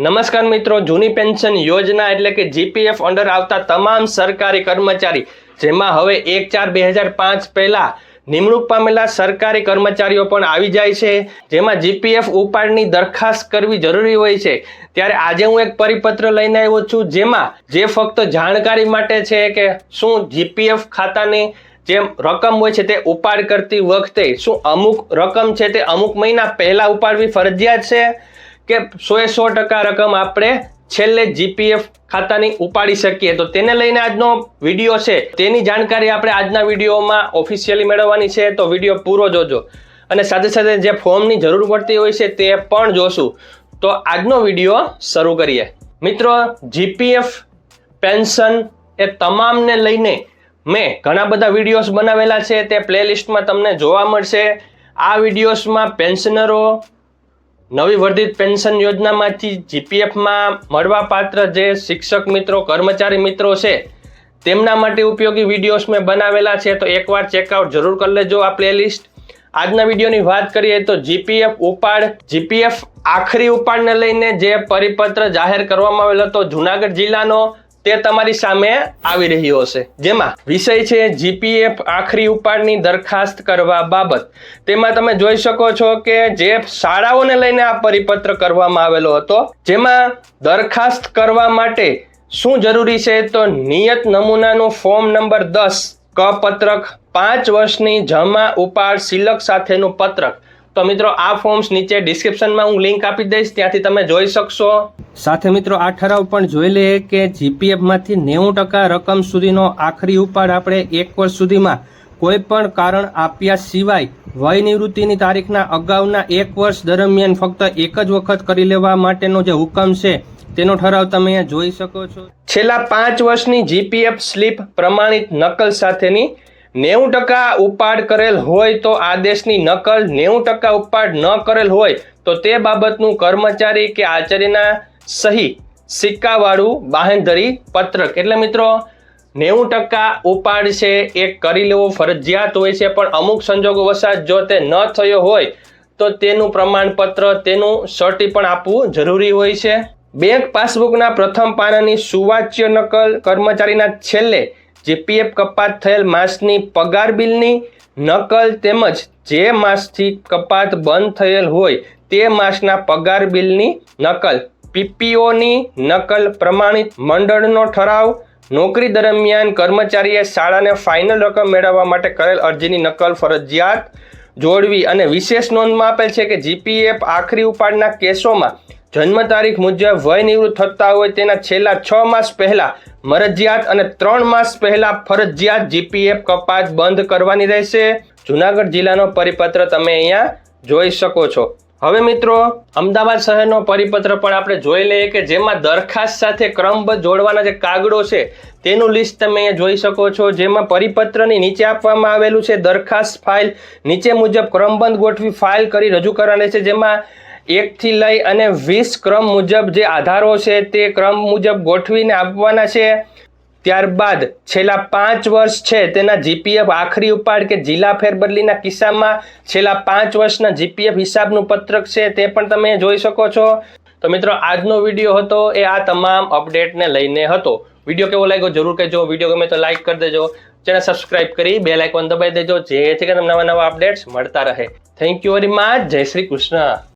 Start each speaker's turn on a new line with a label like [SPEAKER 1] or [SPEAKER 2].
[SPEAKER 1] નમસ્કાર મિત્રો, જૂની પેન્શન યોજના એટલે કે જીપીએફ અંડર આવતા તમામ સરકારી કર્મચારી, જેમાં હવે એક ચાર બે હજાર પાંચ પહેલા નિમણૂક પામેલા સરકારી કર્મચારીઓ પણ આવી જાય છે, જેમાં જીપીએફ ઉપાડની દરખાસ્ત કરવી જરૂરી હોય છે. ત્યારે આજે હું એક પરિપત્ર લઈને આવ્યો છું, જેમાં જે ફક્ત જાણકારી માટે છે કે શું જીપીએફ ખાતાની જે રકમ હોય છે તે ઉપાડ કરતી વખતે શું અમુક રકમ છે તે અમુક મહિના પહેલા ઉપાડવી ફરજિયાત છે? કે સો એ સો ટકા રકમ આપણે છેલ્લે જીપીએફ ખાતાની ઉપાડી શકીએ. તો તેને લઈને આજનો વીડિયો છે. તેની જાણકારી આપણે આજના વિડીયોમાં ઓફિશિયલી મેળવવાની છે. તો વીડિયો પૂરો જોજો. અને સાથે સાથે જે ફોર્મની જરૂર પડતી હોય છે તે પણ જોશું. તો આજનો વીડિયો શરૂ કરીએ. મિત્રો જીપીએફ પેન્શન એ તમામને લઈને મેં ઘણા બધા વિડીયોઝ બનાવેલા છે. તે પ્લેલિસ્ટમાં તમને જોવા મળશે. આ વિડીયોઝમાં પેન્શનરો નવી વર્ધિત પેન્શન યોજનામાંથી જીપીએફમાં મળવાપાત્ર જે શિક્ષક મિત્રો, કર્મચારી મિત્રો છે, તેમના માટે ઉપયોગી વિડીયોઝ મેં બનાવેલા છે, તો એકવાર ચેકઆઉટ જરૂર કરી લેજો આ પ્લેલિસ્ટ આજના વિડીયોની વાત કરીએ તો જીપીએફ ઉપાડ જીપીએફ આખરી ઉપાડને લઈને જે પરિપત્ર જાહેર કરવામાં આવેલો હતો, જુનાગઢ જિલ્લાનો તે તમારી સામે આવી રહ્યો હશે. જેમાં વિષય છે જીપીએફ આખરી ઉપાડની દરખાસ્ત કરવા બાબત. તેમાં તમે જોઈ શકો છો કે જે શાળાઓને લઈને આ પરિપત્ર કરવામાં આવેલો હતો, જેમાં દરખાસ્ત કરવા માટે શું જરૂરી છે તો નિયત નમૂનાનું ફોર્મ નંબર દસ ક પત્રક પાંચ વર્ષની જમા ઉપાડ સિલક સાથેનું પત્રક. તો મિત્રો, આ ફોર્મ્સ નીચે ડિસ્ક્રિપ્શનમાં હું લિંક આપી દઈશ, ત્યાંથી તમે જોઈ શકશો. સાથે મિત્રો આ ઠરાવ પણ જોઈ લઈએ કે જીપીએફમાંથી નેવું ટકા રકમ સુધીનો આખરી ઉપાડ આપણે એક વર્ષ સુધીમાં કોઈ પણ કારણ આપ્યા સિવાય વય નિવૃત્તિની તારીખના અગાઉના એક વર્ષ દરમિયાન ફક્ત એક જ વખત કરી લેવા માટેનો જે હુકમ છે, તેનો ઠરાવ તમે અહીંયા જોઈ શકો છો. છેલ્લા પાંચ વર્ષની જીપીએફ સ્લીપ પ્રમાણિત નકલ સાથેની નેવું ટકા ઉપાડ કરેલ હોય તો આદેશની નકલ નેવું ટકા ઉપાડ ન કરેલ હોય તો તે બાબતનું કર્મચારી કે આચાર્યના સહી, સિક્કાવાળું, બાહેંધરી, પત્રક. એટલે મિત્રો, નેવું ટકા ઉપાડ છે એ કરી લેવો ફરજિયાત હોય છે, પણ અમુક સંજોગો વસાત જો તે ન થયો હોય, તો તેનું પ્રમાણપત્ર, તેનું સર્ટી પણ આપવું જરૂરી હોય છે. બેંક પાસબુકના પ્રથમ પાનાની સુવાચ્ય નકલ કર્મચારીના છેલ્લે જીપીએફ કપાત થયેલ માસની પગાર બિલની નકલ તેમજ જે માસથી કપાત બંધ થયેલ હોય તે માસના પગાર બિલની નકલ. પીપીઓની નકલ પ્રમાણિત મંડળનો ઠરાવ, નોકરી દરમિયાન કર્મચારીએ શાળાને ફાઇનલ રકમ મેળવવા માટે કરેલ અરજીની નકલ ફરજિયાત જોડવી અને વિશેષ નોંધમાં આપેલ છે કે જીપીએફ આખરી ઉપાડના કેસોમાં જન્મ તારીખ મુજબ વય નિવૃત્ત થતા હોય તેના છેલ્લા છ માસ પહેલા મરજિયાત અને ત્રણ માસ પહેલા ફરજિયાત જીપીએફ કપાત બંધ કરવાની રહેશે. જુનાગઢ જિલ્લાનો પરિપત્ર તમે અહીંયા જોઈ શકો છો. હવે મિત્રો, અમદાવાદ શહેરનો પરિપત્ર પણ આપણે જોઈ લઈએ કે જેમાં દરખાસ્ત સાથે ક્રમબદ્ધ જોડવાના જે કાગળો છે, તેનું લિસ્ટ તમે અહીંયા જોઈ શકો છો. જેમાં પરિપત્રની નીચે આપવામાં આવેલું છે, દરખાસ્ત ફાઇલ નીચે મુજબ ક્રમબંધ ગોઠવી ફાઇલ કરી રજૂ કરવાની છે, જેમાં એકથી લઈ અને વીસ ક્રમ મુજબ જે આધારો છે, તે ક્રમ મુજબ ગોઠવીને આપવાના છે. ત્યારબાદ છેલ્લા પાંચ વર્ષ છે તેના જીપીએફ આખરી ઉપાડ કે જિલ્લા ફેરબદલીના કિસ્સામાં છેલ્લા પાંચ વર્ષના જીપીએફ હિસાબનું પત્રક છે તે પણ તમે જોઈ શકો છો. તો મિત્રો, આજનો વીડિયો હતો એ આ તમામ અપડેટને લઈને હતો. વીડિયો કેવો લાગ્યો જરૂર કહેજો. વીડિયો ગમે તો લાઈક કરી દેજો. ચેનલ સબસ્ક્રાઇબ કરી બે લાઇકોન દબાઈ દેજો જેથી તમને નવા નવા અપડેટ્સ મળતા રહે. થેન્ક યુ વેરી મચ જય શ્રી કૃષ્ણ.